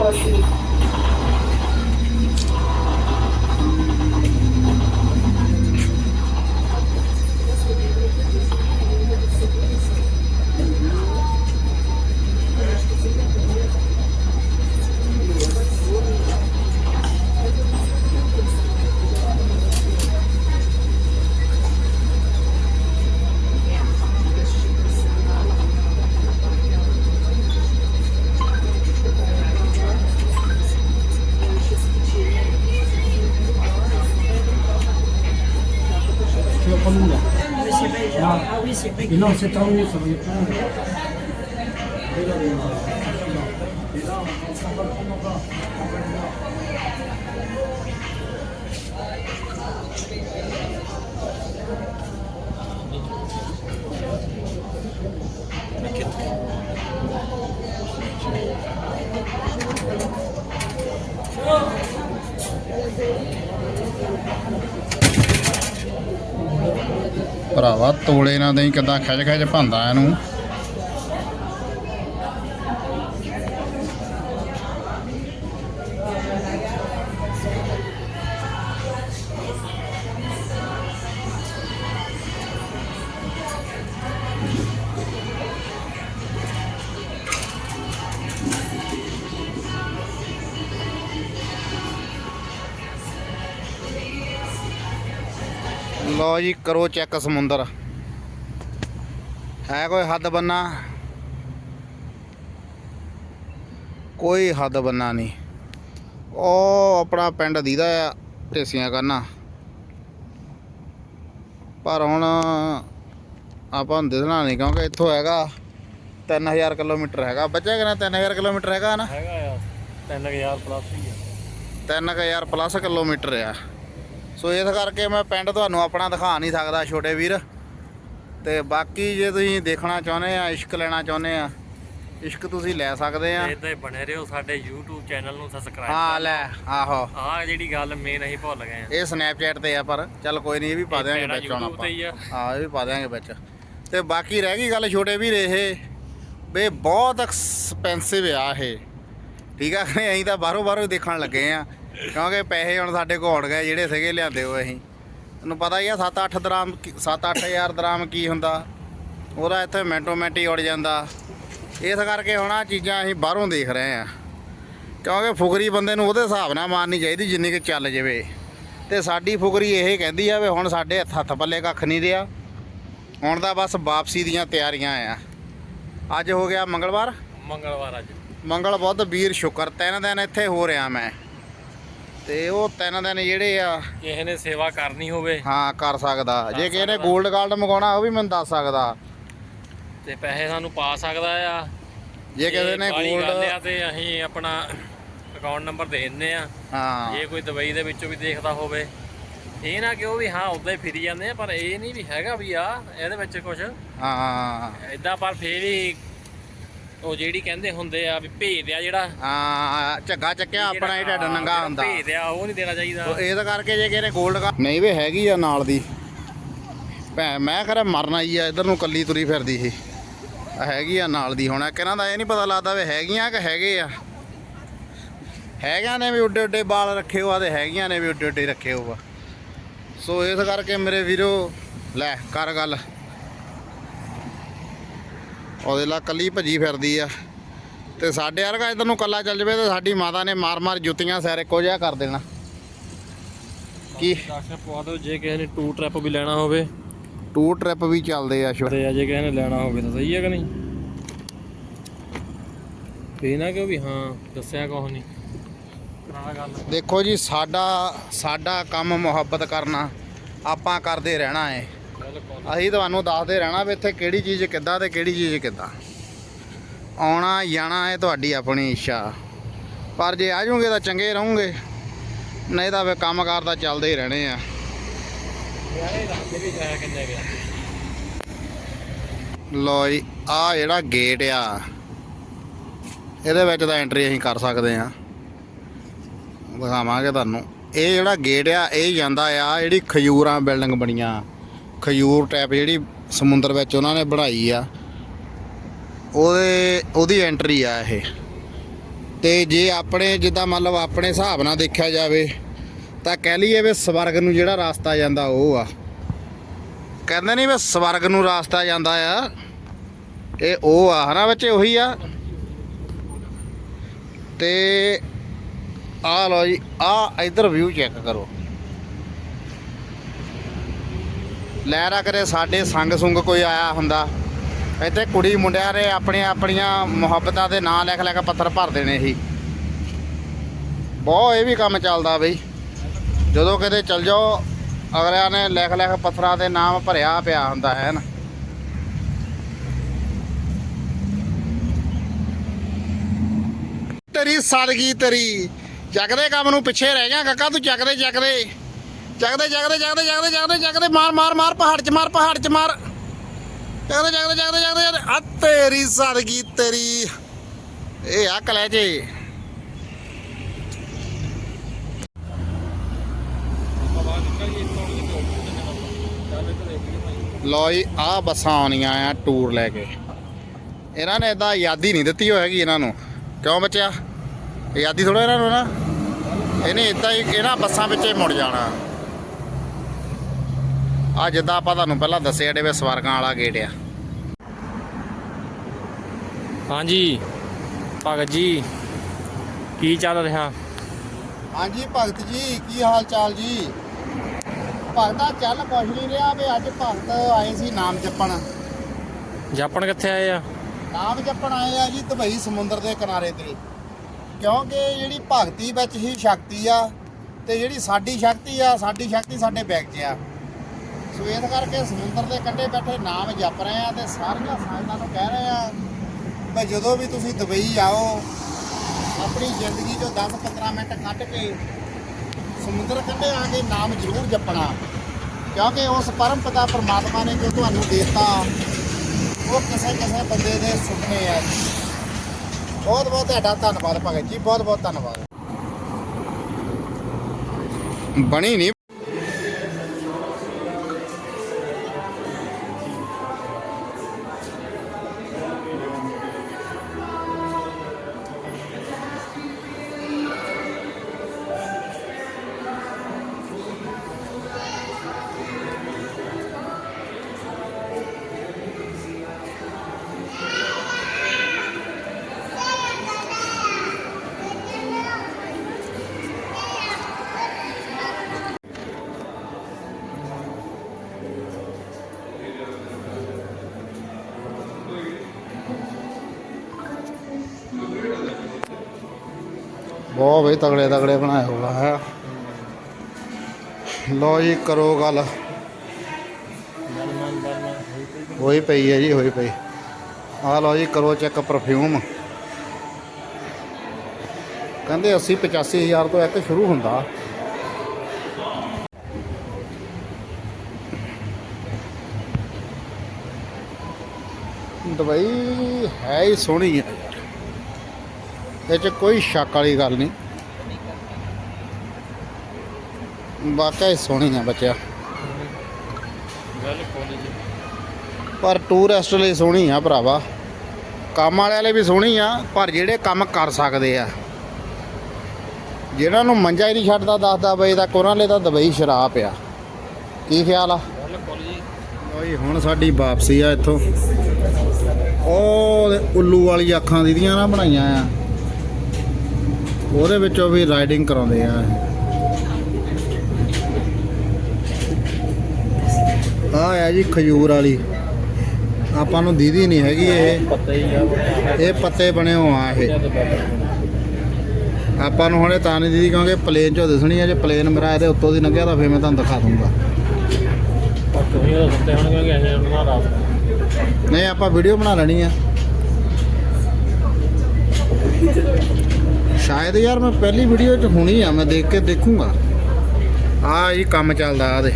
我去 Et non, c'est tant mieux, ça veut dire Et là, on s'en va prendre en bas. Thank you. ਭਰਾਵਾ ਤੋਲੇ ਨਾ ਦਈ ਕਿਦਾਂ ਖਿਜ ਖਿਜ ਭੰਦਾ ਇਹਨੂੰ। ਲਓ ਜੀ ਕਰੋ ਚੈੱਕ ਸਮੁੰਦਰ। ਹੈ ਕੋਈ ਹੱਦ ਬੰਨਾ? ਕੋਈ ਹੱਦ ਬੰਨਾ ਨਹੀਂ। ਉਹ ਆਪਣਾ ਪਿੰਡ ਦੀਦਾ ਆ ਢੇਸੀਆਂ ਕਰਨਾ। ਪਰ ਹੁਣ ਆਪਾਂ ਨੂੰ ਦਿਸਣਾ ਨਹੀਂ ਕਿਉਂਕਿ ਇੱਥੋਂ ਹੈਗਾ 3000 ਕਿਲੋਮੀਟਰ ਹੈਗਾ। ਬੱਚਾ ਕਿੰਨਾ 3000 ਕਿਲੋਮੀਟਰ ਹੈਗਾ ਨਾ? ਹੈਗਾ ਆ 3000 ਪਲੱਸ ਹੀ ਆ। 3000 ਪਲੱਸ ਕਿਲੋਮੀਟਰ ਆ। ਸੋ ਇਸ ਕਰਕੇ ਮੈਂ ਪਿੰਡ ਤੁਹਾਨੂੰ ਆਪਣਾ ਦਿਖਾ ਨਹੀਂ ਸਕਦਾ ਛੋਟੇ ਵੀਰ। ਤੇ ਬਾਕੀ ਜੇ ਤੁਸੀਂ ਦੇਖਣਾ ਚਾਹੁੰਦੇ ਆ ਇਸ਼ਕ ਲੈਣਾ ਚਾਹੁੰਦੇ ਆ ਇਸ਼ਕ ਤੁਸੀਂ ਲੈ ਸਕਦੇ ਆ। ਇਦਾਂ ਹੀ ਬਣੇ ਰਹੋ ਸਾਡੇ YouTube ਚੈਨਲ ਨੂੰ ਸਬਸਕ੍ਰਾਈਬ ਹਾਂ ਲੈ ਆਹੋ। ਆਹ ਜਿਹੜੀ ਗੱਲ ਮੇਨ ਅਸੀਂ ਭੁੱਲ ਗਏ ਆ। ਇਹ ਸਨੈਪਚੈਟ ਤੇ ਆ ਪਰ ਚੱਲ ਕੋਈ ਨਹੀਂ ਇਹ ਵੀ ਪਾ ਮੇਰਾ ਵਿੱਚ ਹੁਣ ਆ। ਆਪਾਂ। ਹਾਂ ਇਹ ਵੀ ਪਾ ਦਿਆਂਗੇ ਵਿੱਚ। ਤੇ ਬਾਕੀ ਰਹਿ ਗਈ ਗੱਲ ਛੋਟੇ ਵੀਰ ਇਹ ਬੇ ਬਹੁਤ ਐਕਸਪੈਂਸਿਵ ਆ ਇਹ। ਠੀਕ ਆ ਅਸੀਂ ਤਾਂ ਬਾਹਰੋਂ ਬਾਹਰੋਂ ਦੇਖਣ ਲੱਗੇ ਆ। ਕਿਉਂਕਿ ਪੈਸੇ ਹੁਣ ਸਾਡੇ ਕੋਲ ਗਏ ਜਿਹੜੇ ਸੀਗੇ ਲਿਆਂਦੇ ਹੋ ਅਸੀਂ। ਤੁਹਾਨੂੰ ਪਤਾ ਹੀ ਆ 7-8 ਦਰਾਮ 7-8000 ਦਰਾਮ ਕੀ ਹੁੰਦਾ? ਉਹਦਾ ਇੱਥੇ ਮਿੰਟੋ ਮਿੰਟ ਹੀ ਉੜ ਜਾਂਦਾ। ਇਸ ਕਰਕੇ ਹੁਣ ਆ ਚੀਜ਼ਾਂ ਅਸੀਂ ਬਾਹਰੋਂ ਦੇਖ ਰਹੇ ਆ। ਕਿਉਂਕਿ ਫੁਕਰੀ ਬੰਦੇ ਨੂੰ ਉਹਦੇ ਹਿਸਾਬ ਨਾਲ ਮਾਰਨੀ ਚਾਹੀਦੀ ਜਿੰਨੀ ਕਿ ਚੱਲ ਜਾਵੇ। ਤੇ ਸਾਡੀ ਫੁਕਰੀ ਇਹ ਕਹਿੰਦੀ ਆ ਵੀ ਹੁਣ ਸਾਡੇ ਹੱਥ ਹੱਥ ਪੱਲੇ ਕੱਖ ਨਹੀਂ ਰਿਹਾ। ਹੁਣ ਤਾਂ ਬਸ ਵਾਪਸੀ ਦੀਆਂ ਤਿਆਰੀਆਂ ਆ। ਅੱਜ ਹੋ ਗਿਆ ਮੰਗਲਵਾਰ? ਮੰਗਲਵਾਰ ਅੱਜ। ਮੰਗਲ ਬੁੱਧ ਵੀਰ ਸ਼ੁਕਰ। ਤਿੰਨ ਦਿਨ ਇੱਥੇ ਹੋ ਰਿਹਾ ਮੈਂ। ਤੇ ਉਹ ਤਿੰਨ ਦਿਨ ਜਿਹੜੇ ਆ ਕਿਸੇ ਨੇ ਸੇਵਾ ਕਰਨੀ ਹੋਵੇ। ਹਾਂ ਕਰ ਸਕਦਾ। ਜੇ ਕਿਸੇ ਨੇ 골ਡ ਕਾਰਡ ਮੰਗਾਉਣਾ ਉਹ ਵੀ ਮੈਨੂੰ ਦੱਸ ਸਕਦਾ। ਤੇ ਪੈਸੇ ਸਾਨੂੰ ਪਾ ਸਕਦਾ ਆ। ਜੇ ਕਿਸੇ ਨੇ 골ਡ ਤੇ ਅਸੀਂ ਆਪਣਾ ਅਕਾਊਂਟ ਨੰਬਰ ਦੇ ਦਿੰਨੇ ਆ। ਹਾਂ। ਜੇ ਕੋਈ ਦਵਾਈ ਦੇ ਵਿੱਚੋਂ ਵੀ ਦੇਖਦਾ ਹੋਵੇ। ਇਹ ਨਾ ਕਿ ਉਹ ਵੀ ਹਾਂ ਉਦਾਂ ਹੀ ਫਿਰੀ ਜਾਂਦੇ ਆ ਪਰ ਇਹ ਨਹੀਂ ਵੀ ਹੈਗਾ ਵੀ ਆ ਇਹਦੇ ਵਿੱਚ ਕੁਝ ਹਾਂ। ਇਦਾਂ ਪਰ ਫੇਰ ਵੀ ਉਹ ਜਿਹੜੀ ਕਹਿੰਦੇ ਹੁੰਦੇ ਆ ਵੀ ਭੇਦ ਆ ਜਿਹੜਾ। ਆ ਝੱਗਾ ਚੱਕਿਆ ਆਪਣਾ ਹੀ ਢੱਡ ਜਿਹੜਾ ਨੰਗਾ ਹੁੰਦਾ। ਭੇਦ ਆ ਉਹ ਨਹੀਂ ਦੇਣਾ ਚਾਹੀਦਾ। ਉਹ ਇਹਦਾ ਕਰਕੇ ਜੇ ਕਿਸੇ ਨੇ 골ਡ ਕਾ ਨਹੀਂ ਵੇ ਹੈਗੀ ਆ ਨਾਲ ਦੀ। ਭੈ ਮੈਂ ਖਰੇ ਮਰਨ ਆਈ ਆ ਇਧਰ ਨੂੰ ਕੱਲੀ ਤੁਰੀ ਫਿਰਦੀ ਸੀ। ਹੈਗੀ ਆ ਨਾਲ ਦੀ ਹੁਣ ਕਿਹਨਾਂ ਦਾ ਇਹ ਨਹੀਂ ਪਤਾ ਲੱਗਦਾ ਵੇ ਹੈਗੀਆਂ ਕਿ ਹੈਗੇ ਆ। ਹੈਗਿਆਂ ਨੇ ਵੀ ਉੱਡੇ ਉੱਡੇ ਵਾਲ ਰੱਖੇ ਹੋ ਆ ਤੇ ਹੈਗੀਆਂ ਨੇ ਵੀ ਉੱਡੇ ਉੱਡੇ ਰੱਖੇ ਹੋ ਆ। ਸੋ ਇਸ ਕਰਕੇ ਮੇਰੇ ਵੀਰੋ ਲੈ ਕਰ ਗੱਲ। ਉਹਦੇ ਲਾ ਕੱਲੀ ਭੱਜੀ ਫਿਰਦੀ ਆ। ਤੇ ਸਾਡੇ ਵਰਗਾ ਇਧਰ ਨੂੰ ਕੱਲਾ ਚੱਲ ਜਵੇ ਤੇ ਸਾਡੀ ਮਾਤਾ ਨੇ ਮਾਰ ਮਾਰ ਜੁੱਤੀਆਂ ਸਿਰ ਇੱਕੋ ਜਿਹਾ ਕਰ ਦੇਣਾ। ਕੀ? ਡਾਕਟਰ ਪਵਾ ਦਿਓ ਜੇ ਕਿਸੇ ਨੇ ਟੂ ਟ੍ਰਿਪ ਵੀ ਲੈਣਾ ਹੋਵੇ। ਟੂ ਟ੍ਰਿਪ ਵੀ ਚੱਲਦੇ ਆ ਸ਼ੁਰੂ ਤੇ ਆ ਜੇ ਕਿਸੇ ਨੇ ਲੈਣਾ ਹੋਵੇ ਤਾਂ ਸਹੀ ਹੈ ਕਿ ਨਹੀਂ? ਇਹ ਨਾ ਕਿ ਵੀ? ਹਾਂ ਦੱਸਿਆ ਕੁਛ ਨਹੀਂ। ਦੇਖੋ ਜੀ ਸਾਡਾ ਸਾਡਾ ਕੰਮ ਮੁਹੱਬਤ ਕਰਨਾ ਆਪਾਂ ਕਰਦੇ ਰਹਿਣਾ ਹੈ ਅਸੀਂ ਤੁਹਾਨੂੰ ਦੱਸਦੇ ਰਹਿਣਾ ਵੀ ਇੱਥੇ ਕਿਹੜੀ ਚੀਜ਼ ਕਿੱਦਾਂ ਤੇ ਕਿਹੜੀ ਚੀਜ਼ ਕਿੱਦਾਂ। ਆਉਣਾ, ਜਾਣਾ ਇਹ ਤੁਹਾਡੀ ਆਪਣੀ ਇੱਛਾ। ਪਰ ਜੇ ਆ ਜਾਓਗੇ ਤਾਂ ਚੰਗੇ ਰਹੋਗੇ। ਨਹੀਂ ਤਾਂ ਫੇ ਕੰਮਕਾਰ ਤਾਂ ਚੱਲਦੇ ਹੀ ਰਹਿਣੇ ਆ। ਯਾਰੇ ਲੋ ਜੀ ਆ ਜਿਹੜਾ ਗੇਟ ਆ, ਇਹਦੇ ਵਿੱਚ ਤਾਂ ਐਂਟਰੀ ਅਸੀਂ ਕਰ ਸਕਦੇ ਆ ਦਿਖਾਵਾਂਗੇ ਤੁਹਾਨੂੰ। ਇਹ ਜਿਹੜਾ ਗੇਟ ਆ, ਇਹ ਜਾਂਦਾ ਆ, ਜਿਹੜੀ ਖਜੂਰਾਂ ਬਿਲਡਿੰਗ ਬਣੀਆਂ। ਖਜੂਰ ਟੈਪ ਜਿਹੜੀ ਸਮੁੰਦਰ ਵਿੱਚ ਉਹਨਾਂ ਨੇ ਬਣਾਈ ਆ, ਉਹਦੇ, ਉਹਦੀ ਐਂਟਰੀ ਆ ਇਹ। ਤੇ ਜੇ ਆਪਣੇ, ਜਿੱਦਾਂ ਮਤਲਬ ਆਪਣੇ ਹਿਸਾਬ ਨਾਲ ਦੇਖਿਆ ਜਾਵੇ, ਤਾਂ ਕਹਿ ਲਈਏ ਵੀ ਸਵਰਗ ਨੂੰ ਜਿਹੜਾ ਰਾਸਤਾ ਜਾਂਦਾ ਉਹ ਆ। ਕਹਿੰਦੇ ਨਹੀਂ ਵੀ ਸਵਰਗ ਨੂੰ ਰਾਸਤਾ ਜਾਂਦਾ ਆ, ਇਹ ਉਹ ਆ, ਹਨਾ ਬੱਚੇ ਉਹੀ ਆ। ਤੇ ਆ ਲਓ ਜੀ ਆ ਇਧਰ ਵਿਊ ਚੈੱਕ ਕਰੋ। ਲਹਿਰਾ ਕਰੇ ਸਾਡੇ ਸੰਗ ਸੁੰਗ ਕੋਈ ਆਇਆ ਹੁੰਦਾ। ਇੱਥੇ ਕੁੜੀ ਮੁੰਡਿਆਂ ਨੇ ਆਪਣੀਆਂ ਆਪਣੀਆਂ ਮੁਹੱਬਤਾਂ ਦੇ ਨਾਂ ਲਿਖ ਲੈ ਕੇ ਪੱਥਰ ਭਰ ਦੇਣੇ ਸੀ ਬਹੁਤ ਇਹ ਵੀ ਕੰਮ ਚੱਲਦਾ ਬਈ। ਜਦੋਂ ਕਿਤੇ ਚਲ ਜਾਓ, ਅਗਲਿਆਂ ਨੇ ਲਿਖ ਲਿਖ ਪੱਥਰਾਂ ਦੇ ਨਾਮ ਭਰਿਆ ਪਿਆ ਹੁੰਦਾ ਹੈ ਨਾ। ਤੇਰੀ ਸਾਦਗੀ ਤੇਰੀ। ਚੱਕਦੇ ਕੰਮ ਨੂੰ ਪਿੱਛੇ ਰਹਿ ਗਿਆ ਕਾਕਾ, ਤੂੰ ਚੱਕਦੇ ਚੱਕਦੇ। ਚੱਕਦੇ ਚੱਕਦੇ ਚੱਕਦੇ ਚੱਕਦੇ ਚੱਕਦੇ ਚੱਕਦੇ ਮਾਰ ਮਾਰ ਮਾਰ, ਪਹਾੜ 'ਚ ਮਾਰ, ਪਹਾੜ 'ਚ ਮਾਰ। ਚੱਕਦੇ ਚੱਕਦੇ ਚੱਕਦੇ ਚੱਕਦੇ ਚੱਕਦੇ ਆ ਤੇਰੀ ਸਾਦਗੀ ਤੇਰੀ। ਇਹ ਆ ਕਲੇ ਜੇ ਬਾਬਾ ਜੀ ਇੱਥੋਂ ਆ ਬੱਸਾਂ ਆਉਣੀਆਂ ਆ ਟੂਰ ਲੈ ਕੇ। ਇਹਨਾਂ ਨੇ ਇਦਾਂ ਆਜ਼ਾਦੀ ਨਹੀਂ ਦਿੱਤੀ ਹੋਏਗੀ ਇਹਨਾਂ ਨੂੰ। ਕਿਉਂ ਬੱਚਿਆ? ਆਜ਼ਾਦੀ ਥੋੜਾ ਇਹਨਾਂ ਨੂੰ ਨਾ। ਇਹਨੇ ਇਦਾਂ ਹੀ ਇਹਨਾਂ ਬੱਸਾਂ ਵਿੱਚ ਹੀ ਮੁੜ ਜਾਣਾ। ਆ ਜਿੱਦਾਂ ਆਪਾਂ ਤੁਹਾਨੂੰ ਪਹਿਲਾਂ ਦੱਸਿਆ ਡੇ ਵੇ ਸਵਰਗਾਂ ਵਾਲਾ ਗੇਟ ਆ। ਹਾਂਜੀ। ਭਗਤ ਜੀ ਕੀ ਚੱਲ ਰਿਹਾ? ਹਾਂਜੀ ਭਗਤ ਜੀ ਕੀ ਹਾਲ ਚਾਲ ਜੀ? ਭਗਤਾ ਚੱਲ ਕੁਛ ਨਹੀਂ ਰਿਹਾ ਵੀ ਅੱਜ ਭਗਤ ਆਏ ਸੀ ਨਾਮ ਜਪਣ। ਜਾਪਣ ਕਿੱਥੇ ਆਏ ਆ? ਨਾਮ ਜਪਣ ਆਏ ਆ ਜੀ ਦੁਬਈ ਸਮੁੰਦਰ ਦੇ ਕਿਨਾਰੇ ਤੇ। ਕਿਉਂਕਿ ਜਿਹੜੀ ਭਗਤੀ ਵਿੱਚ ਹੀ ਸ਼ਕਤੀ ਆ ਤੇ ਜਿਹੜੀ ਸਾਡੀ ਸ਼ਕਤੀ ਆ ਸਾਡੀ ਸ਼ਕਤੀ ਸਾਡੇ ਬੈਗ 'ਚ ਆ। ਸੋ ਕਰਕੇ ਸਮੁੰਦਰ ਦੇ ਕੰਢੇ ਬੈਠੇ ਨਾਮ ਜਪ ਰਹੇ ਆ ਤੇ ਸਾਰੀਆਂ ਸਾਇਦਾਂ ਨੂੰ ਕਹਿ ਰਹੇ ਆ ਵੀ ਜਦੋਂ ਵੀ ਤੁਸੀਂ ਦੁਬਈ ਆਓ, ਆਪਣੀ ਜ਼ਿੰਦਗੀ 'ਚੋਂ 10-15 ਮਿੰਟ ਕੱਢ ਕੇ ਸਮੁੰਦਰ ਕੰਢੇ ਆ ਕੇ ਨਾਮ ਜ਼ਰੂਰ ਜਪਣਾ। ਕਿਉਂਕਿ ਉਸ ਪਰਮ ਪਿਤਾ ਪਰਮਾਤਮਾ ਨੇ ਜੋ ਤੁਹਾਨੂੰ ਦਿੱਤਾ, ਉਹ ਕਿਸੇ ਕਿਸੇ ਬੰਦੇ ਦੇ ਸੁਪਨੇ ਆ ਬਹੁਤ ਬਹੁਤ ਤੁਹਾਡਾ ਧੰਨਵਾਦ ਭਗਤ ਜੀ ਬਹੁਤ ਬਹੁਤ ਧੰਨਵਾਦ। ਬਣੀ ਨਹੀਂ ਬਈ ਤਗੜੇ ਤਗੜੇ ਬਣਾਏ ਹੋਗਾ ਹੈ। ਲੋ ਜੀ, ਕਰੋ ਗੱਲ। ਹੋਈ ਪਈ ਹੈ ਜੀ, ਹੋਈ ਪਈ। ਆ ਲਓ ਜੀ, ਕਰੋ ਚੈੱਕ ਪਰਫਿਊਮ ਕਹਿੰਦੇ 80 85 ਹਜ਼ਾਰ ਤੋਂ ਇੱਕ ਸ਼ੁਰੂ ਹੁੰਦਾ। ਦੁਬਈ ਹੈ ਹੀ ਸੋਹਣੀ ਹੈ। ਯਾਰ ਇਹ ਚ ਕੋਈ ਸ਼ੱਕ ਵਾਲੀ ਗੱਲ ਨਹੀਂ। ਵਾਕਿਆ ਹੀ ਸੋਹਣੀ ਆ ਬੱਚਿਆ। ਪਰ ਟੂਰਿਸਟ ਲਈ ਸੋਹਣੀ ਆ ਭਰਾਵਾ। ਕੰਮ ਵਾਲਿਆਂ ਲਈ ਵੀ ਸੋਹਣੀ ਆ ਪਰ ਜਿਹੜੇ ਕੰਮ ਕਰ ਸਕਦੇ ਆ। ਜਿਹਨਾਂ ਨੂੰ ਮੰਜਾ ਹੀ ਨਹੀਂ ਛੱਡਦਾ 10-10 ਵਜੇ ਤੱਕ ਉਹਨਾਂ ਲਈ ਤਾਂ ਦੁਬਈ ਸ਼ਰਾਬ ਆ। ਕੀ ਖਿਆਲ ਆ? ਓਏ ਹੁਣ ਸਾਡੀ ਵਾਪਸੀ ਆ ਇੱਥੋਂ। ਉਹ ਉੱਲੂ ਵਾਲੀ ਅੱਖਾਂ ਦੀਦੀਆਂ ਨਾ ਬਣਾਈਆਂ ਆ। ਉਹਦੇ ਵਿੱਚੋਂ ਵੀ ਰਾਈਡਿੰਗ ਕਰਾਉਂਦੇ ਆ ਆ ਹੈ ਜੀ ਖਜੂਰ ਵਾਲੀ। ਆਪਾਂ ਨੂੰ ਦੀਦੀ ਨਹੀਂ ਹੈਗੀ ਇਹ। ਇਹ ਪੱਤੇ ਬਣੇ ਹੋ ਆ ਇਹ। ਆਪਾਂ ਨੂੰ ਹੁਣੇ ਤਾਂ ਨਹੀਂ ਦੀਦੀ ਕਿਉਂਕਿ ਪਲੇਨ ਚੋਂ ਦਿਸਣੀ ਹੈ ਜੇ ਪਲੇਨ ਮੇਰਾ ਇਹਦੇ ਉੱਤੋਂ ਦੀ ਲੰਘਿਆ ਤਾਂ ਫੇਰ ਮੈਂ ਤੁਹਾਨੂੰ ਦਿਖਾ ਦੂੰਗਾ ਨਹੀਂ, ਆਪਾਂ ਵੀਡੀਓ ਬਣਾ ਲੈਣੀ ਆ। ਸ਼ਾਇਦ ਯਾਰ ਮੈਂ ਪਹਿਲੀ ਵੀਡੀਓ ਚ ਹੋਣੀ ਆ, ਮੈਂ ਦੇਖ ਕੇ ਦੇਖੂੰਗਾ। ਆ ਇਹ ਕੰਮ ਚੱਲਦਾ ਆ ਦੇ।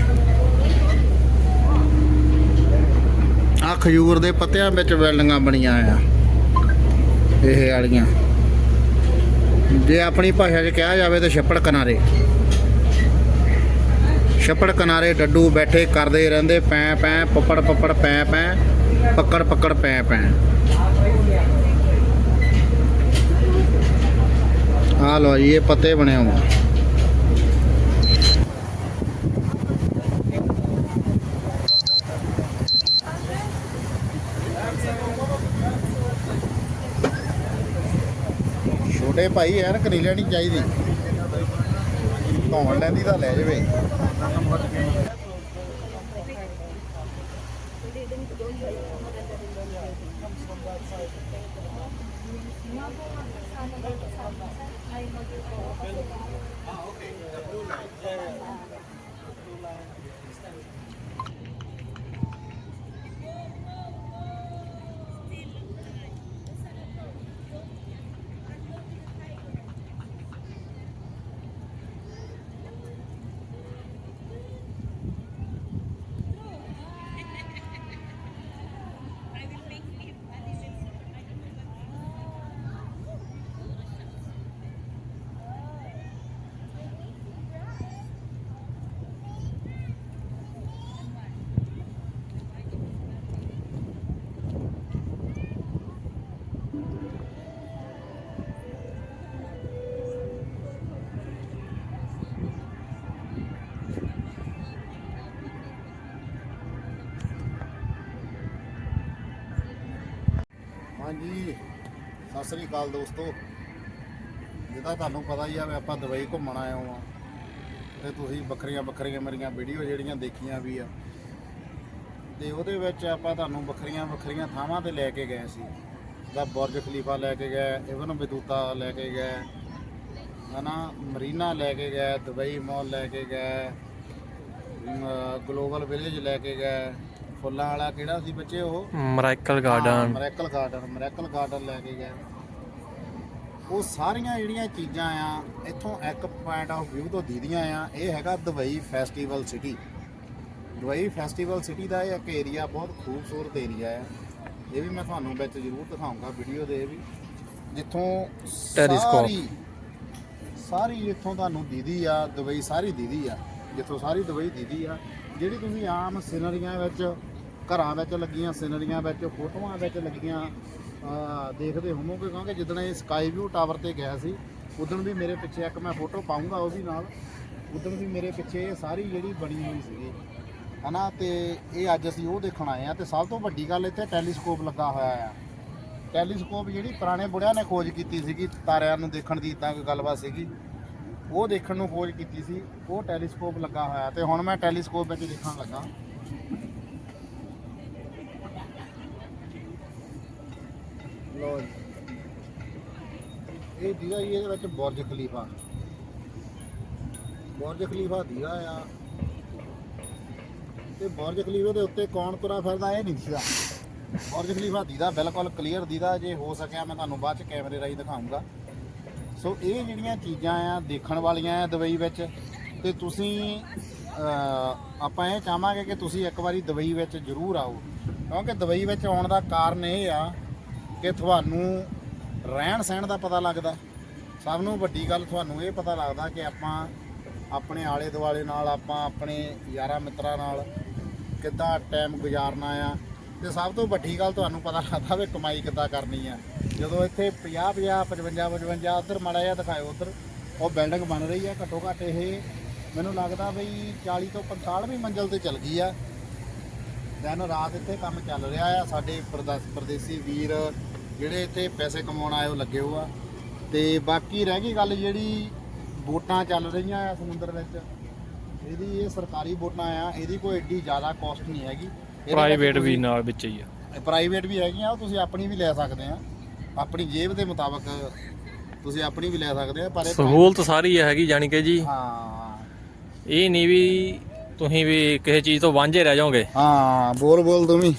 ਆ ਖਜੂਰ ਦੇ ਪੱਤਿਆਂ ਵਿੱਚ ਬਿਲਡਿੰਗਾਂ ਬਣੀਆਂ ਆ। ਇਹ ਵਾਲੀਆਂ। ਜੇ ਆਪਣੀ ਭਾਸ਼ਾ 'ਚ ਕਿਹਾ ਜਾਵੇ ਤਾਂ ਛੱਪੜ ਕਿਨਾਰੇ। ਛੱਪੜ ਕਿਨਾਰੇ ਡੱਡੂ ਬੈਠੇ ਕਰਦੇ ਰਹਿੰਦੇ, ਪੈ ਪੈ, ਪੱਪੜ ਪੱਪੜ, ਪੈ ਪੈ, ਪੱਕੜ ਪੱਕੜ, ਪੈ ਪੈ। ਆ ਲੋ ਜੀ, ਇਹ ਪੱਤੇ ਬਣੇ ਹੋਏ ਛੋਟੇ ਭਾਈ ਐਨ ਕਰੀ ਲੈਣੀ ਚਾਹੀਦੀ। ਧੌਣ ਲੈਂਦੀ ਤਾਂ ਲੈ ਜਾਵੇ। ਹਾਂਜੀ ਸਤਿ ਸ੍ਰੀ ਅਕਾਲ ਦੋਸਤੋ। ਜਿੱਦਾਂ ਤੁਹਾਨੂੰ ਪਤਾ ਹੀ ਆ ਵੀ ਆਪਾਂ ਦੁਬਈ ਘੁੰਮਣ ਆਏ ਹਾਂ ਤੇ ਤੁਸੀਂ ਵੱਖਰੀਆਂ ਵੱਖਰੀਆਂ ਮੇਰੀਆਂ ਵੀਡੀਓ ਜਿਹੜੀਆਂ ਦੇਖੀਆਂ ਵੀ ਆ। ਤੇ ਉਹਦੇ ਵਿੱਚ ਆਪਾਂ ਤੁਹਾਨੂੰ ਵੱਖਰੀਆਂ ਵੱਖਰੀਆਂ ਥਾਵਾਂ ਤੇ ਲੈ ਕੇ ਗਏ ਸੀ। ਦਾ ਬੁਰਜ ਖਲੀਫਾ ਲੈ ਕੇ ਗਏ ਇਵਨ ਬਦੂਤਾ ਲੈ ਕੇ ਗਏ ਹਨਾ? ਮਰੀਨਾ ਲੈ ਕੇ ਗਏ ਦੁਬਈ ਮਾਲ ਲੈ ਕੇ ਗਏ ਗਲੋਬਲ ਵਿਲੇਜ ਲੈ ਕੇ ਗਏ। ਫੁੱਲਾਂ ਵਾਲਾ ਕਿਹੜਾ ਸੀ ਬੱਚੇ ਉਹ? Miracle garden. Miracle garden miracle garden ਲੈ ਕੇ ਗਏ। ਉਹ ਸਾਰੀਆਂ ਜਿਹੜੀਆਂ ਚੀਜ਼ਾਂ ਆ ਇੱਥੋਂ ਇੱਕ ਪੁਆਇੰਟ ਆਫ View ਤੋਂ ਦੀਦੀਆਂ ਆ ਇਹ ਹੈਗਾ Dubai festival city Dubai festival city ਦਾ ਇਹ ਇੱਕ ਏਰੀਆ ਬਹੁਤ ਖੂਬਸੂਰਤ ਏਰੀਆ ਹੈ ਇਹ ਵੀ ਮੈਂ ਤੁਹਾਨੂੰ ਵਿੱਚ ਜ਼ਰੂਰ ਦਿਖਾਉਂਗਾ ਵੀਡੀਓ ਦੇ ਵੀ। ਜਿੱਥੋਂ। ਸਾਰੀ ਸਾਰੀ ਇੱਥੋਂ ਤੁਹਾਨੂੰ ਦੀਦੀ ਆ ਦੁਬਈ ਸਾਰੀ ਦੀਦੀ ਆ। ਜਿੱਥੋਂ ਸਾਰੀ ਦੁਬਈ ਦੀਦੀ ਆ। ਜਿਹੜੀ ਤੁਸੀਂ ਆਮ ਸਿਨਰੀਆਂ ਵਿੱਚ ਘਰਾਂ ਵਿੱਚ ਲੱਗੀਆਂ ਸਿਨਰੀਆਂ ਵਿੱਚ ਫੋਟੋਆਂ ਵਿੱਚ ਲੱਗੀਆਂ ਅਹ, ਦੇਖਦੇ ਹੋਵੋਗੇ, ਕਿਉਂਕਿ ਜਿੱਦਣ ਇਹ ਸਕਾਈ ਵਿਊ ਟਾਵਰ ਤੇ ਗਿਆ ਸੀ, ਉਦੋਂ ਵੀ ਮੇਰੇ ਪਿੱਛੇ ਇੱਕ ਮੈਂ ਫੋਟੋ ਪਾਉਂਗਾ ਉਹ ਵੀ ਨਾਲ। ਉਦੋਂ ਵੀ ਮੇਰੇ ਪਿੱਛੇ ਇਹ ਸਾਰੀ ਜਿਹੜੀ ਬਣੀ ਹੋਈ ਸੀਗੀ। ਹਨਾ, ਤੇ ਇਹ ਅੱਜ ਅਸੀਂ ਉਹ ਦੇਖਣ ਆਏ ਆ ਤੇ ਸਭ ਤੋਂ ਵੱਡੀ ਗੱਲ ਇੱਥੇ ਟੈਲੀਸਕੋਪ ਲੱਗਾ ਹੋਇਆ ਆ। ਟੈਲੀਸਕੋਪ ਜਿਹੜੀ ਪੁਰਾਣੇ ਬੁੜਿਆਂ ਨੇ ਖੋਜ ਕੀਤੀ ਸੀਗੀ, ਤਾਰਿਆਂ ਨੂੰ ਦੇਖਣ ਦੀ ਇਦਾਂ ਕੋਈ ਗੱਲਬਾਤ ਸੀਗੀ। ਉਹ ਦੇਖਣ ਨੂੰ ਖੋਜ ਕੀਤੀ ਸੀ, ਉਹ ਟੈਲੀਸਕੋਪ ਲੱਗਾ ਹੋਇਆ। ਤੇ ਹੁਣ ਮੈਂ ਟੈਲੀਸਕੋਪ ਵਿੱਚ ਦੇਖਣ ਲੱਗਾ। ਲੋ ਇਹ ਦੀਦਾ ਜੀ ਇਹਦੇ ਵਿੱਚ ਬੁਰਜ ਖਲੀਫਾ। ਬੁਰਜ ਖਲੀਫਾ ਦੀਦਾ ਆ। ਤੇ ਬੁਰਜ ਖਲੀਫੇ ਦੇ ਉੱਤੇ ਕੌਣ ਤੁਰਾ ਫਿਰਦਾ ਇਹ ਨਹੀਂ ਦਿਖਦਾ ਬੁਰਜ ਖਲੀਫਾ ਦੀਦਾ, ਬਿਲਕੁਲ ਕਲੀਅਰ ਦੀਦਾ। ਜੇ ਹੋ ਸਕਿਆ ਮੈਂ ਤੁਹਾਨੂੰ ਬਾਅਦ ਚ ਕੈਮਰੇ ਰਾਹੀਂ ਦਿਖਾਉਂਗਾ। ਸੋ ਇਹ ਜਿਹੜੀਆਂ ਚੀਜ਼ਾਂ ਆ, ਦੇਖਣ ਵਾਲੀਆਂ ਆ ਦੁਬਈ ਵਿੱਚ, ਤੇ ਤੁਸੀਂ ਆਪਾਂ ਇਹ ਚਾਹਾਂਗੇ ਕਿ ਤੁਸੀਂ ਇੱਕ ਵਾਰੀ ਦੁਬਈ ਵਿੱਚ ਜ਼ਰੂਰ ਆਓ। ਕਿਉਂਕਿ ਦੁਬਈ ਵਿੱਚ ਆਉਣ ਦਾ ਕਾਰਨ ਇਹ ਆ ਕਿ ਤੁਹਾਨੂੰ ਰਹਿਣ ਸਹਿਣ ਦਾ ਪਤਾ ਲੱਗਦਾ। ਸਭ ਨੂੰ ਵੱਡੀ ਗੱਲ ਤੁਹਾਨੂੰ ਇਹ ਪਤਾ ਲੱਗਦਾ ਕਿ ਆਪਾਂ ਆਪਣੇ ਆਲੇ ਦੁਆਲੇ ਨਾਲ, ਆਪਾਂ ਆਪਣੇ ਯਾਰਾਂ ਮਿੱਤਰਾਂ ਨਾਲ ਕਿੱਦਾਂ ਟਾਈਮ ਗੁਜ਼ਾਰਨਾ ਆ। ਤੇ ਸਭ ਤੋਂ ਵੱਡੀ ਗੱਲ ਤੁਹਾਨੂੰ ਪਤਾ ਲੱਗਦਾ ਵੀ ਕਮਾਈ ਕਿੱਦਾਂ ਕਰਨੀ ਆ। ਜਦੋਂ ਇੱਥੇ 50 50 55 55 ਉਧਰ ਮਾੜਾ ਜਿਹਾ ਦਿਖਾਇਓ ਉਧਰ, ਉਹ ਬਿਲਡਿੰਗ ਬਣ ਰਹੀ ਆ ਘੱਟੋ ਘੱਟ ਇਹ ਮੈਨੂੰ ਲੱਗਦਾ ਬਈ 40 ਤੋਂ 45ਵੀਂ ਮੰਜ਼ਲ ਤੇ ਚੱਲ ਗਈ ਆ। ਦਿਨ ਰਾਤ ਇੱਥੇ ਕੰਮ ਚੱਲ ਰਿਹਾ ਆ। ਸਾਡੇ ਪ੍ਰਦੇਸ ਪ੍ਰਦੇਸੀ ਵੀਰ ਜਿਹੜੇ ਇੱਥੇ ਪੈਸੇ ਕਮਾਉਣ ਆਏ ਉਹ ਲੱਗੇ ਹੋਆ ਤੇ ਬਾਕੀ ਰਹਿ ਗਈ ਗੱਲ ਜਿਹੜੀ ਬੋਟਾਂ ਚੱਲ ਰਹੀਆਂ ਆ ਸਮੁੰਦਰ ਵਿੱਚ। ਇਹਦੀ ਇਹ ਸਰਕਾਰੀ ਬੋਟਾਂ ਆ ਇਹਦੀ ਕੋਈ ਏਡੀ ਜ਼ਿਆਦਾ ਕਾਸਟ ਨਹੀਂ ਹੈਗੀ। ਇਹਦੇ ਪ੍ਰਾਈਵੇਟ ਵੀ ਨਾਲ ਵਿੱਚ ਹੀ ਆ। ਪ੍ਰਾਈਵੇਟ ਵੀ ਹੈਗੀਆਂ ਉਹ ਤੁਸੀਂ ਆਪਣੀ ਵੀ ਲੈ ਸਕਦੇ ਆ। ਆਪਣੀ ਜੇਬ ਦੇ ਮੁਤਾਬਕ ਤੁਸੀਂ ਆਪਣੀ ਵੀ ਲੈ ਸਕਦੇ ਆ ਪਰ ਇਹ ਸਹੂਲਤ ਸਾਰੀ ਹੈਗੀ ਜਾਣੀ ਕਿ ਜੀ। ਹਾਂ। ਇਹ ਨਹੀਂ ਵੀ ਤੁਸੀਂ ਵੀ ਕਿਸੇ ਚੀਜ਼ ਤੋਂ ਵਾਂਝੇ ਰਹਿ ਜਾਓਗੇ ਹਾਂ ਬੋਲ ਬੋਲ ਤੂੰ ਵੀ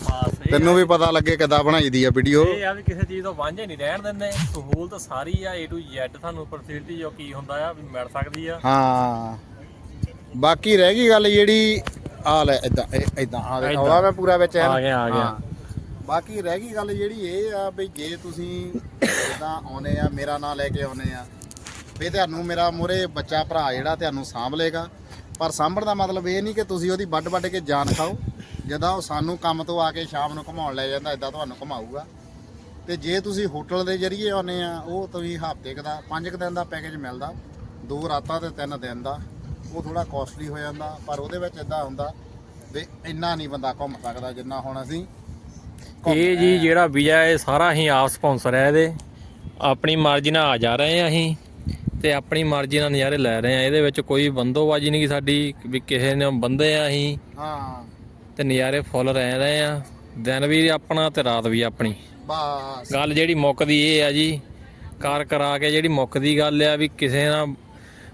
ਤੈਨੂੰ ਵੀ ਪਤਾ ਲੱਗੇ ਕਿੱਦਾਂ ਬਣਾਈ ਦੀ ਆ ਵੀਡੀਓ ਇਹ ਆ ਵੀ ਕਿਸੇ ਚੀਜ਼ ਤੋਂ ਵਾਂਝੇ ਨਹੀਂ ਰਹਿਣ ਦਿੰਦੇ ਸਹੂਲਤ ਸਾਰੀ ਆ A to Z ਤੁਹਾਨੂੰ ਫੈਸਿਲਿਟੀ ਜੋ ਕੀ ਹੁੰਦਾ ਆ ਵੀ ਮਿਲ ਸਕਦੀ ਆ ਹਾਂ ਬਾਕੀ ਰਹਿ ਗਈ ਗੱਲ ਜਿਹੜੀ ਆ ਲੈ ਇਦਾਂ ਇਦਾਂ ਆ ਦੇ। ਹਵਾ ਮੈਂ ਪੂਰਾ ਵਿੱਚ ਐਨ। ਆ ਗਿਆ, ਆ ਗਿਆ। ਹਾਂ। ਬਾਕੀ ਰਹਿ ਗਈ ਗੱਲ ਜਿਹੜੀ ਇਹ ਆ ਵੀ ਜੇ ਤੁਸੀਂ ਇਦਾਂ ਆਉਨੇ ਆ ਮੇਰਾ ਨਾਂ ਲੈ ਕੇ ਆਉਨੇ ਆ ਵੀ ਤੁਹਾਨੂੰ ਮੇਰਾ ਮੂਹਰੇ ਬੱਚਾ ਭਰਾ ਜਿਹੜਾ ਤੁਹਾਨੂੰ ਸਾਂਭ ਲੇਗਾ ਪਰ ਸਾਂਭਣ ਦਾ ਮਤਲਬ ਇਹ ਨਹੀਂ ਕਿ ਤੁਸੀਂ ਉਹਦੀ ਵੱਡ ਵੱਡ ਕੇ ਜਾਨ ਖਾਓ। ਜਦੋਂ ਉਹ ਸਾਨੂੰ ਕੰਮ ਤੋਂ ਆ ਕੇ ਸ਼ਾਮ ਨੂੰ ਘੁਮਾਉਣ ਲੈ ਜਾਂਦਾ ਇਦਾਂ ਤੁਹਾਨੂੰ ਘੁਮਾਊਗਾ। ਤੇ ਜੇ ਤੁਸੀਂ ਹੋਟਲ ਦੇ ਜਰੀਏ ਆਉਨੇ ਆ ਉਹ ਤੁਸੀਂ ਹਫ਼ਤੇ ਦਾ ਪੰਜ ਕੁ ਦਿਨ ਦਾ ਪੈਕੇਜ ਮਿਲਦਾ। ਦੋ ਰਾਤਾਂ ਤੇ ਤਿੰਨ ਦਿਨ ਦਾ। ਉਹ ਥੋੜਾ ਕਾਸਟਲੀ ਹੋ ਜਾਂਦਾ ਪਰ ਉਹਦੇ ਵਿੱਚ ਇਦਾਂ ਹੁੰਦਾ ਵੀ ਇੰਨਾ ਨਹੀਂ ਬੰਦਾ ਘੁੰਮ ਸਕਦਾ ਜਿੰਨਾ ਹੁਣ ਅਸੀਂ ਇਹ ਜੀ। ਜਿਹੜਾ ਵੀਜ਼ਾ ਇਹ ਸਾਰਾ ਅਸੀਂ ਆਪ ਸਪਾਂਸਰ ਹੈ ਇਹਦੇ। ਆਪਣੀ ਮਰਜ਼ੀ ਨਾਲ ਆ ਜਾ ਰਹੇ ਆ ਅਸੀਂ। ਤੇ ਆਪਣੀ ਮਰਜ਼ੀ ਨਾਲ ਨਜ਼ਾਰੇ ਲੈ ਰਹੇ ਆ। ਇਹਦੇ ਵਿੱਚ ਕੋਈ ਬੰਦੋਬਾਜ਼ੀ ਨਹੀਂ ਗੀ ਸਾਡੀ ਵੀ ਕਿਸੇ ਨੇ ਬੰਦੇ ਆ ਅਸੀਂ। ਹਾਂ। ਤੇ ਨਜ਼ਾਰੇ ਫੁੱਲ ਰਹਿ ਰਹੇ ਆ। ਦਿਨ ਵੀ ਆਪਣਾ ਤੇ ਰਾਤ ਵੀ ਆਪਣੀ। ਬਸ। ਗੱਲ ਜਿਹੜੀ ਮੁੱਕਦੀ ਇਹ ਆ ਜੀ ਕਾਰ ਕਰਾ ਕੇ ਜਿਹੜੀ ਮੁੱਕਦੀ ਗੱਲ ਆ ਵੀ ਕਿਸੇ ਨਾਲ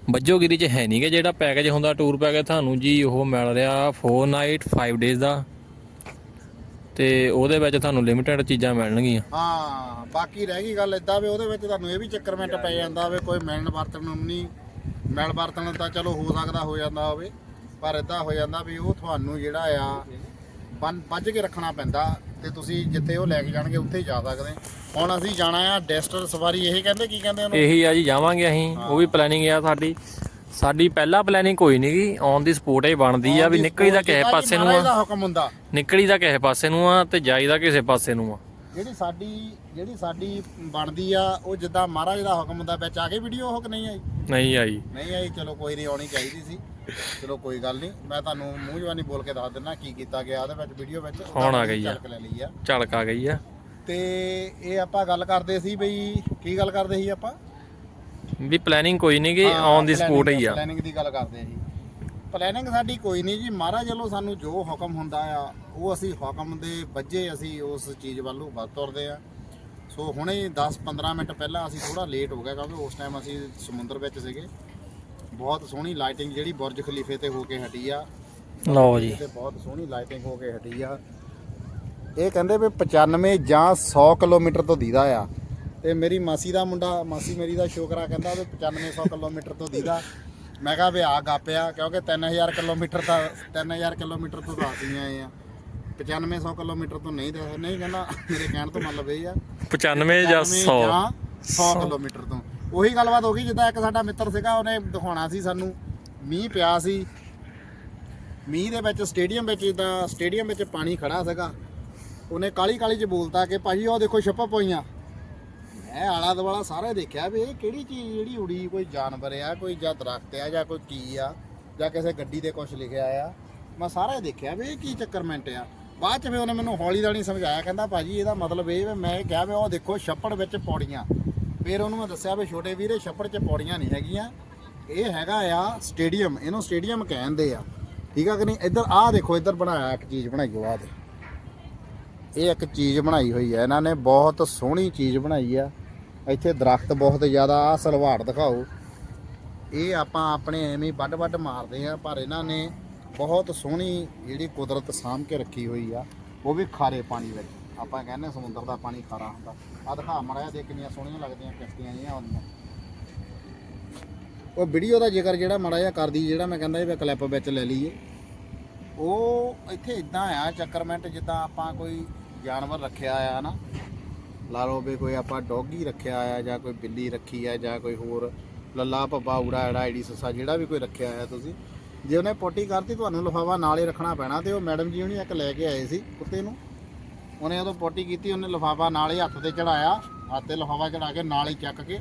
ਬੱਜੋਗਿਰੀ ਚ ਹੈ ਨਹੀਂ ਕਿ ਜਿਹੜਾ ਪੈਕੇਜ ਹੁੰਦਾ ਟੂਰ ਪੈਕੇਜ ਤੁਹਾਨੂੰ ਜੀ ਉਹ ਮਿਲ ਰਿਹਾ 4 ਨਾਈਟ 5 ਡੇਜ਼ ਦਾ। ਤੇ ਉਹਦੇ ਵਿੱਚ ਤੁਹਾਨੂੰ ਲਿਮਟਿਡ ਚੀਜ਼ਾਂ ਮਿਲਣਗੀਆਂ। ਹਾਂ ਬਾਕੀ ਰਹਿ ਗਈ ਗੱਲ ਇਦਾਂ ਵੀ ਉਹਦੇ ਵਿੱਚ ਤੁਹਾਨੂੰ ਇਹ ਵੀ ਚੱਕਰਮੈਂਟ ਪੈ ਜਾਂਦਾ ਵੀ ਕੋਈ ਮਿਲਣ ਵਰਤਣ ਨੂੰ ਨਹੀਂ। ਮਿਲ ਵਰਤਣ ਤਾਂ ਚਲੋ ਹੋ ਸਕਦਾ ਹੋ ਜਾਂਦਾ ਹੋਵੇ ਪਰ ਇਦਾਂ ਹੋ ਜਾਂਦਾ ਵੀ ਉਹ ਤੁਹਾਨੂੰ ਜਿਹੜਾ ਆ ਬੰਨ ਪੱਜ ਕੇ ਰੱਖਣਾ ਪੈਂਦਾ ਤੇ ਤੁਸੀਂ ਜਿੱਥੇ ਉਹ ਲੈ ਕੇ ਜਾਣਗੇ ਉੱਥੇ ਹੀ ਜਾ ਸਕਦੇ। ਹੁਣ ਅਸੀਂ ਜਾਣਾ ਆ ਡੈਸਟਰ ਸਵਾਰੀ ਇਹ ਕਹਿੰਦੇ ਕੀ ਕਹਿੰਦੇ ਉਹਨੂੰ? ਇਹੀ ਆ ਜੀ ਜਾਵਾਂਗੇ ਅਸੀਂ ਉਹ ਵੀ ਪਲੈਨਿੰਗ ਆ ਸਾਡੀ। ਸਾਡੀ ਪਹਿਲਾ ਪਲੈਨਿੰਗ ਕੋਈ ਨਹੀਂ ਗੀ। ਔਨ ਦੀ ਸਪੋਰਟ ਹੀ ਬਣਦੀ ਆ ਵੀ ਨਿਕਲੀ ਦਾ ਕਿਸੇ ਪਾਸੇ ਨੂੰ ਆ। ਦਾ ਹੁਕਮ ਹੁੰਦਾ। ਨਿਕਲੀ ਦਾ ਕਿਸੇ ਪਾਸੇ ਨੂੰ ਆ ਤੇ ਜਾਈਦਾ ਕਿਸੇ ਪਾਸੇ ਨੂੰ ਆ। ਜਿਹੜੀ ਸਾਡੀ ਜਿਹੜੀ ਸਾਡੀ ਬਣਦੀ ਆ ਉਹ ਜਿੱਦਾਂ ਮਹਾਰਾਜ ਦਾ ਹੁਕਮ ਹੁੰਦਾ ਵਿੱਚ ਆ ਕੇ ਵੀਡੀਓ ਉਹ ਕਿ ਨਹੀਂ ਆਈ? ਨਹੀਂ ਆਈ। ਨਹੀਂ ਆਈ ਚਲੋ ਕੋਈ ਨਹੀਂ ਆਉਣੀ ਚਾਹੀਦੀ ਸੀ। ਚਲੋ ਕੋਈ ਗੱਲ ਨਹੀਂ ਮੈਂ ਤੁਹਾਨੂੰ ਮੂੰਹ ਜਵਾਨੀ ਬੋਲ ਕੇ ਦੱਸ ਦਿੰਦਾ ਕੀ ਕੀਤਾ ਗਿਆ ਉਹਦੇ ਵਿੱਚ ਵੀਡੀਓ ਵਿੱਚ। ਹੁਣ ਆ ਗਈ ਆ। ਝਲਕ ਲੈ ਲਈ ਆ। ਝਲਕ ਆ ਗਈ ਆ। ਤੇ ਇਹ ਆਪਾਂ ਗੱਲ ਕਰਦੇ ਸੀ ਬਈ ਕੀ ਗੱਲ ਕਰਦੇ ਸੀ ਆਪਾਂ? ਵੀ ਪਲੈਨਿੰਗ ਕੋਈ ਨਹੀਂ ਗੀ ਔਨ ਦੀ ਸਪੋਰਟ ਹੀ ਆ। ਪਲੈਨਿੰਗ ਦੀ ਗੱਲ ਕਰਦੇ ਸੀ ਪਲੈਨਿੰਗ ਸਾਡੀ ਕੋਈ ਨਹੀਂ ਜੀ ਮਹਾਰਾਜ ਵੱਲੋਂ ਸਾਨੂੰ ਜੋ ਹੁਕਮ ਹੁੰਦਾ ਆ ਉਹ ਅਸੀਂ ਹੁਕਮ ਦੇ ਵੱਜੇ ਅਸੀਂ ਉਸ ਚੀਜ਼ ਵੱਲੋਂ ਵੱਧ ਤੁਰਦੇ ਆ। ਸੋ ਹੁਣੇ 10-15 ਮਿੰਟ ਪਹਿਲਾਂ ਅਸੀਂ ਥੋੜਾ ਲੇਟ ਹੋ ਗਏ ਕਿਉਂਕਿ ਉਸ ਟਾਈਮ ਅਸੀਂ ਸਮੁੰਦਰ ਵਿੱਚ ਸੀਗੇ। ਬਹੁਤ ਸੋਹਣੀ ਲਾਈਟਿੰਗ ਜਿਹੜੀ ਬੁਰਜ ਖਲੀਫੇ ਤੇ ਹੋ ਕੇ ਹਟੀ ਆ। ਲਓ ਜੀ। ਤੇ ਬਹੁਤ ਸੋਹਣੀ ਲਾਈਟਿੰਗ ਹੋ ਕੇ ਹਟੀ ਆ। ਇਹ ਕਹਿੰਦੇ ਵੀ 95 ਜਾਂ 100 ਕਿਲੋਮੀਟਰ ਤੋਂ ਦੀਦਾ ਆ। ਤੇ ਮੇਰੀ ਮਾਸੀ ਦਾ ਮੁੰਡਾ ਮਾਸੀ ਮੇਰੀ ਦਾ ਸ਼ੋਕਰਾ ਕਹਿੰਦਾ ਵੀ 9500 ਕਿਲੋਮੀਟਰ ਤੋਂ ਦੀਦਾ। ਮੈਂ ਕਿਹਾ ਵੀ ਆ ਗੱਪਿਆ ਕਿਉਂਕਿ 3000 ਕਿਲੋਮੀਟਰ ਤਾਂ 3000 ਕਿਲੋਮੀਟਰ ਤੋਂ ਤਾਂ ਅਸੀਂ ਆਏ ਆ। 9500 ਕਿਲੋਮੀਟਰ ਤੋਂ ਨਹੀਂ ਦੱਸ ਨਹੀਂ ਕਹਿੰਦਾ ਮੇਰੇ ਕਹਿਣ ਤੋਂ ਮਤਲਬ ਇਹ ਆ 95 ਜਾਂ 100 ਜਾਂ 100 ਕਿਲੋਮੀਟਰ ਤੋਂ। ਉਹੀ ਗੱਲਬਾਤ ਹੋ ਗਈ ਜਿੱਦਾਂ ਇੱਕ ਸਾਡਾ ਮਿੱਤਰ ਸੀਗਾ ਉਹਨੇ ਦਿਖਾਉਣਾ ਸੀ ਸਾਨੂੰ ਮੀਂਹ ਪਿਆ ਸੀ। ਮੀਂਹ ਦੇ ਵਿੱਚ ਸਟੇਡੀਅਮ ਵਿੱਚ ਜਿੱਦਾਂ ਸਟੇਡੀਅਮ ਵਿੱਚ ਪਾਣੀ ਖੜਾ ਸੀਗਾ। ਉਹਨੇ ਕਾਲੀ ਕਾਲੀ ਚ ਬੋਲਤਾ ਕਿ ਭਾਜੀ ਉਹ ਦੇਖੋ ਛੱਪਾ ਪਈਆਂ। ਮੈਂ ਆਲਾ ਦੁਆਲਾ ਸਾਰੇ ਦੇਖਿਆ ਵੀ ਇਹ ਕਿਹੜੀ ਚੀਜ਼ ਜਿਹੜੀ ਉੜੀ ਕੋਈ ਜਾਨਵਰ ਆ, ਕੋਈ ਜਾਂ ਦਰਖਤ ਆ, ਜਾਂ ਕੋਈ ਕੀ ਆ, ਜਾਂ ਕਿਸੇ ਗੱਡੀ 'ਤੇ ਕੁਝ ਲਿਖਿਆ ਆ। ਮੈਂ ਸਾਰੇ ਦੇਖਿਆ ਵੀ ਇਹ ਕੀ ਚੱਕਰਮੈਂਟ ਆ। ਬਾਅਦ ਚ ਫਿਰ ਉਹਨੇ ਮੈਨੂੰ ਹੌਲੀ ਦਾਣੀ ਸਮਝਾਇਆ, ਕਹਿੰਦਾ ਭਾਜੀ ਇਹਦਾ ਮਤਲਬ ਇਹ ਵੀ ਮੈਂ ਕਿਹਾ ਵੀ ਉਹ ਦੇਖੋ ਛੱਪੜ ਵਿੱਚ ਪੌੜੀਆਂ। ਫਿਰ ਉਹਨੂੰ ਮੈਂ ਦੱਸਿਆ ਵੀ ਛੋਟੇ ਵੀਰੇ ਛੱਪੜ 'ਚ ਪੌੜੀਆਂ ਨਹੀਂ ਹੈਗੀਆਂ। ਇਹ ਹੈਗਾ ਆ ਸਟੇਡੀਅਮ, ਇਹਨੂੰ ਸਟੇਡੀਅਮ ਕਹਿੰਦੇ ਆ। ਠੀਕ ਆ ਕਿ ਨਹੀਂ? ਇੱਧਰ ਆਹ ਦੇਖੋ, ਇੱਧਰ ਬਣਾਇਆ ਇੱਕ ਚੀਜ਼ ਬਣਾਈ ਹੋਆ ਦੇ ਇਹ ਇੱਕ ਚੀਜ਼ ਬਣਾਈ ਹੋਈ ਆ। ਇਹਨਾਂ ਨੇ ਬਹੁਤ ਸੋਹਣੀ ਚੀਜ਼ ਬਣਾਈ ਆ। ਇੱਥੇ ਦਰਖਤ ਬਹੁਤ ਜ਼ਿਆਦਾ ਆ ਸਲਵਾੜ ਦਿਖਾਓ। ਇਹ ਆਪਾਂ ਆਪਣੇ ਐਵੇਂ ਹੀ ਵੱਡ ਵੱਡ ਮਾਰਦੇ ਆ, ਪਰ ਇਹਨਾਂ ਨੇ ਬਹੁਤ ਸੋਹਣੀ ਜਿਹੜੀ ਕੁਦਰਤ ਸਾਂਭ ਕੇ ਰੱਖੀ ਹੋਈ ਆ, ਉਹ ਵੀ ਖਾਰੇ ਪਾਣੀ ਵਿੱਚ। ਆਪਾਂ ਕਹਿੰਦੇ ਸਮੁੰਦਰ ਦਾ ਪਾਣੀ ਖਾਰਾ ਹੁੰਦਾ। ਆ ਦਿਖਾ ਮੜਿਆ ਦੇ ਕਿੰਨੀਆਂ ਸੋਹਣੀਆਂ ਲੱਗਦੀਆਂ ਕਿਸ਼ਤੀਆਂ ਜਿਹੀਆਂ ਆਉਂਦੀਆਂ। ਉਹ ਵੀਡੀਓ ਦਾ ਜ਼ਿਕਰ ਜਿਹੜਾ ਮੜਾ ਜਿਹਾ ਕਰਦੀ, ਜਿਹੜਾ ਮੈਂ ਕਹਿੰਦਾ ਇਹ ਕਲਿੱਪ ਵਿੱਚ ਲੈ ਲਈਏ। ਉਹ ਇੱਥੇ ਇਦਾਂ ਆ ਚੱਕਰਮੈਂਟ ਜਿੱਦਾਂ ਆਪਾਂ ਕੋਈ ਜਾਨਵਰ ਰੱਖਿਆ ਆ ਨਾ ਲਾ ਲਓ ਵੀ ਕੋਈ ਆਪਾਂ ਡੌਗੀ ਰੱਖਿਆ ਆ ਜਾਂ ਕੋਈ ਬਿੱਲੀ ਰੱਖੀ ਆ ਜਾਂ ਕੋਈ ਹੋਰ ਲੱਲਾ ਭੱਬਾ ਊੜਾ ਐੜਾ ਆਈਡੀ ਸੱਸਾ ਜਿਹੜਾ ਵੀ ਕੋਈ ਰੱਖਿਆ ਆ ਤੁਸੀਂ, ਜੇ ਉਹਨੇ ਪੋਟੀ ਕਰਤੀ ਤੁਹਾਨੂੰ ਲਿਫਾਫਾ ਨਾਲ ਹੀ ਰੱਖਣਾ ਪੈਣਾ ਤੇ ਉਹ ਮੈਡਮ ਜੀ ਉਹਨੇ ਇੱਕ ਲੈ ਕੇ ਆਏ ਸੀ ਕੁੱਤੇ ਨੂੰ। ਉਹਨੇ ਉਦੋਂ ਪੋਟੀ ਕੀਤੀ, ਉਹਨੇ ਲਿਫਾਫਾ ਨਾਲ ਹੀ ਹੱਥ ਤੇ ਚੜਾਇਆ, ਹੱਥ ਤੇ ਲਿਫਾਫਾ ਚੜਾ ਕੇ ਨਾਲ ਹੀ ਚੱਕ ਕੇ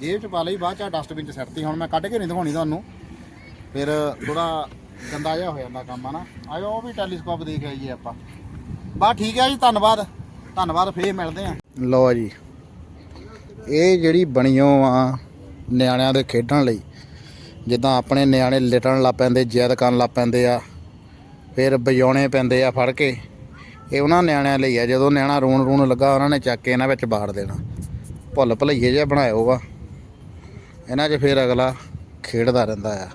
ਜੇਬ ਚ ਪਾ ਲਈ, ਬਾਅਦ ਚ ਡਸਟਬਿਨ ਚ ਸੱਟਤੀ, ਹੁਣ ਮੈਂ ਕੱਢ ਕੇ ਨਹੀਂ ਦਿਖਾਉਣੀ ਤੁਹਾਨੂੰ। ਫਿਰ ਥੋੜਾ ਗੰਦਾ ਜਿਹਾ ਹੋ ਜਾਂਦਾ ਕੰਮ ਆ ਨਾ ਆਇਓ, ਉਹ ਵੀ ਟੈਲੀਸਕੋਪ ਦੇਖ ਆਈਏ ਆਪਾਂ। ਬਾ ਠੀਕ ਹੈ ਜੀ, ਧੰਨਵਾਦ। ਧੰਨਵਾਦ, ਫੇਰ ਮਿਲਦੇ ਆ ਲਓ ਜੀ, ਇਹ ਜਿਹੜੀ ਬਣੀਓ ਆ ਨਿਆਣਿਆਂ ਦੇ ਖੇਡਣ ਲਈ, ਜਿੱਦਾਂ ਆਪਣੇ ਨਿਆਣੇ ਲਿਟਣ ਲੱਗ ਪੈਂਦੇ, ਜਿੱਦ ਕਰਨ ਲੱਗ ਪੈਂਦੇ ਆ, ਫਿਰ ਵਜਾਉਣੇ ਪੈਂਦੇ ਆ ਫੜ ਕੇ, ਇਹ ਉਹਨਾਂ ਨਿਆਣਿਆਂ ਲਈ ਆ, ਜਦੋਂ ਨਿਆਣਾ ਰੋਣ ਰੋਣ ਲੱਗਾ, ਉਹਨਾਂ ਨੇ ਚੱਕ ਕੇ ਇਹਨਾਂ ਵਿੱਚ ਬਾੜ ਦੇਣਾ। ਭੁੱਲ ਭੁਲਈਏ ਜਿਹਾ ਬਣਾਇਓ ਵਾ ਇਹਨਾਂ 'ਚ ਫਿਰ ਅਗਲਾ ਖੇਡਦਾ ਰਹਿੰਦਾ ਆ।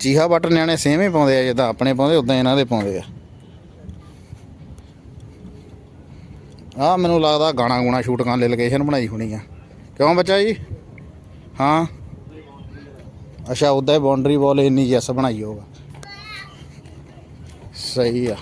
ਚੀਹਾ ਬਟਨ ਨਿਆਣੇ ਸੇਮ ਹੀ ਪਾਉਂਦੇ ਆ, ਜਿੱਦਾਂ ਆਪਣੇ ਪਾਉਂਦੇ ਉਦਾਂ ਇਹਨਾਂ ਦੇ ਪਾਉਂਦੇ ਆ। ਆ ਮੈਨੂੰ ਲੱਗਦਾ ਗਾਣਾ ਗੁਣਾ ਸ਼ੂਟ ਕਰਨ ਲਈ ਲੋਕੇਸ਼ਨ ਬਣਾਈ ਹੋਣੀ ਆ। ਕਿਉਂ ਬੱਚਾ ਜੀ? ਹਾਂ। ਅੱਛਾ, ਉਦਾਂ ਹੀ ਬਾਉਂਡਰੀ ਵਾਲ ਇੰਨੀ ਜੈਸ ਬਣਾਈ ਹੋਗਾ ਸਹੀ ਆ।